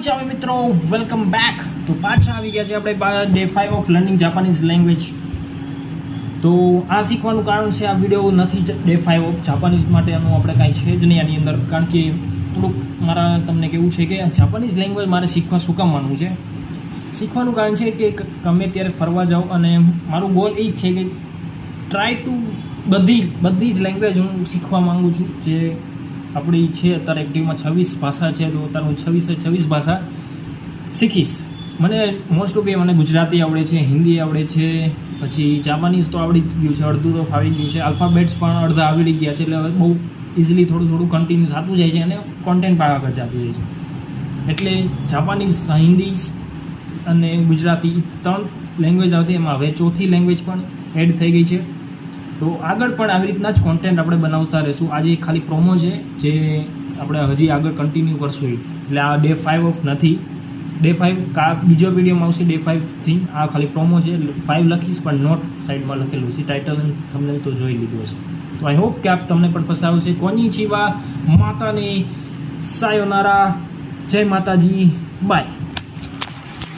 ચાલો મિત્રો welcome back તો પાછા આવી ગયા છે આપણે day five of learning Japanese language તો આ શીખવાનું કારણ છે, આ વીડિયો નથી ડે ફાઈવ ઓફ જાપાનીઝ માટેનું આપણે કાંઈ છે જ નહીં આની અંદર. કારણ કે થોડુંક મારા તમને કેવું છે કે જાપાનીઝ લેંગ્વેજ મારે શીખવા શું કામ માનવું છે? શીખવાનું કારણ છે કે ગમે ત્યારે ફરવા જાઉં અને મારું ગોલ એ જ છે કે ટ્રાય ટુ બધી બધી જ લેંગ્વેજ હું શીખવા માગું છું. જે આપણી છે, અત્યારે એક્ટિવમાં છવ્વીસ ભાષા છે, તો અત્યારે હું છવ્વીસે છવ્વીસ ભાષા શીખીશ. મને મોસ્ટ ઓફ એ મને ગુજરાતી આવડે છે, હિન્દી આવડે છે, પછી જાપાનીઝ તો આવડી જ ગયું છે, અડધું તો ફાવી ગયું છે. આલ્ફાબેટ્સ પણ અડધા આવડી ગયા છે, એટલે હવે બહુ ઇઝીલી થોડું થોડું કન્ટિન્યુ થતું જાય છે અને કોન્ટેન્ટ પણ આગળ જતું જાય છે. એટલે જાપાનીઝ હિન્દી અને ગુજરાતી ત્રણ લેંગ્વેજ આવતી, એમાં હવે ચોથી લેંગ્વેજ પણ એડ થઈ ગઈ છે. તો આગળ પણ આવી રીતના જ કોન્ટેન્ટ આપણે બનાવતા રહીશું. આજે ખાલી પ્રોમો છે, જે આપણે હજી આગળ કન્ટિન્યુ કરશું એટલે આ ડે ફાઇવ ઓફ નથી. ડે ફાઇવ કા બીજો વિડીયોમાં આવશે ડે ફાઇવથી આ ખાલી પ્રોમો છે ફાઇવ લખીશ, પણ નોટ સાઈડમાં લખેલું છે ટાઇટલ તમને તો જોઈ લીધું હશે. તો આઈ હોપ કે આપ તમને પણ પસાર આવશે. કોની ચીવા માતાની સાયોનારા જય માતાજી. બાય